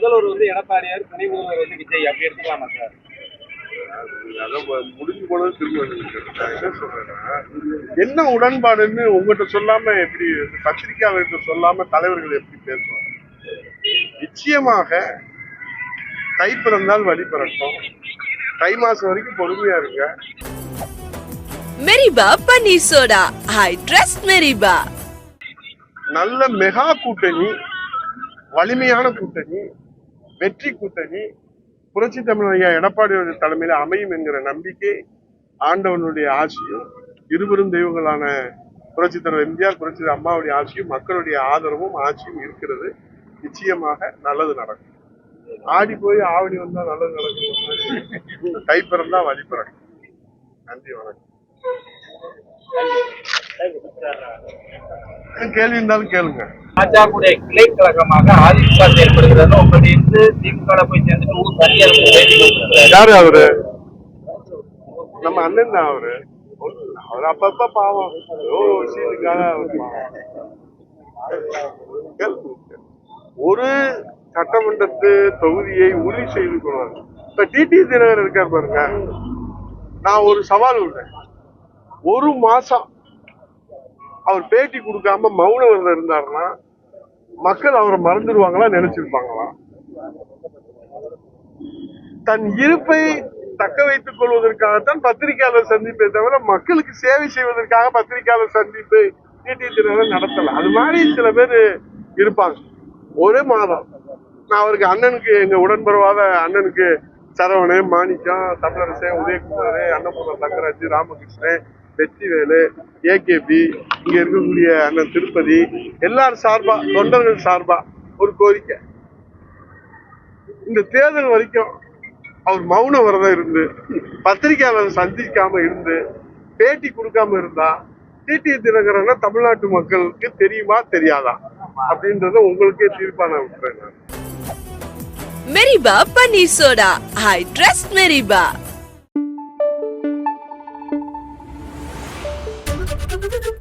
முதல்வர் வந்து எடப்பாடியார் துணை முதல்வர் வந்து விஜய் அப்படி எடுத்துக்கலாமா சார்? என்ன உடன்பாடுன்னு உங்ககிட்ட சொல்லாம எப்படி பத்திரிகையாளர்கிட்ட சொல்லாம தலைவர்கள் எப்படி பேசுவாங்க? நிச்சயமாக தை பிறந்தால் வழி பிறக்கும். தை மாசம் வரைக்கும் பொறுமையா இருங்க. மெரிபா பன்னீர் சோடா. ஐ ட்ரஸ்ட் மெரிபா. நல்ல மெகா கூட்டணி வலிமையான கூட்டணி வெற்றி கூட்டணி புரட்சி தமிழ் ஐயா எடப்பாடியோட தலைமையில அமையும் என்கிற நம்பிக்கை ஆண்டவனுடைய ஆட்சியும் இருவரும் தெய்வங்களான புரட்சி தலைவர் எம்ஜிஆர் புரட்சி அம்மாவுடைய ஆட்சியும் மக்களுடைய ஆதரவும் ஆட்சியும் இருக்கிறது. நிச்சயமாக நல்லது நடக்கும். ஆடி போய் ஆவணி வந்தா நல்லது நடக்கும் தை பிறந்தா வழி பிறக்கும் நன்றி வணக்கம். கேள்வி இருந்தாலும் கேளுங்க. பாஜகவுடைய கிளை கழகமாக அதிமுக செயல்படுகிறது உங்களுடைய இருந்து திமுக போய் சேர்ந்துட்டு தனியார் யாரு அவரு? நம்ம அண்ணன் தான் அவரு. அவர் அப்பப்ப பாவம். ஒரு அவர் ஒரு சட்டமன்றத்து தொகுதியை உறுதி செய்து கொள்வார். இப்ப டிடி தினகர் இருக்கார் பாருங்க. நான் ஒரு சவால் விடுறேன். ஒரு மாசம் அவர் பேட்டி கொடுக்காம மௌன விரதம் இருந்தாருன்னா மக்கள் அவரை மறந்துடுவாங்களா நினைச்சிருப்பாங்களா? தன் இருப்பை தக்க வைத்துக் கொள்வதற்காகத்தான் பத்திரிகையாளர் சந்திப்பை தவிர மக்களுக்கு சேவை செய்வதற்காக பத்திரிகையாளர் சந்திப்பு நீட்டி நடத்தல. அது மாதிரி சில பேர் இருப்பாங்க. ஒரே மாதம். நான் அவருக்கு அண்ணனுக்கு எங்க உடன்பரவாத அண்ணனுக்கு சரவணு மாணிக்கம் தமிழரசன் உதயகுமார் அன்னபூர்ண தங்கராஜ் ராமகிருஷ்ணன் வெற்றிவேலு ஏகேபி இங்கே இருக்கக்கூடிய அண்ணன் திருப்பதி எல்லாரும் சார்பா தொண்டர்கள் சார்பா ஒரு கோரிக்கை. இந்த தேர்தல் வரைக்கும் அவர் மௌன விரதம் இருந்து பத்திரிகையாளர் சந்திக்காம இருந்து பேட்டி கொடுக்காம இருந்தா டிடி தினகரன்னா தமிழ்நாட்டு மக்களுக்கு தெரியுமா தெரியாதா? அப்படின்றத உங்களுக்கே தீர்ப்பா நான் விட்டுறேன் மெரிபா பன்னீர் சோடா. ஹை ட்ரஸ்ட் மெரிபா. Thank you.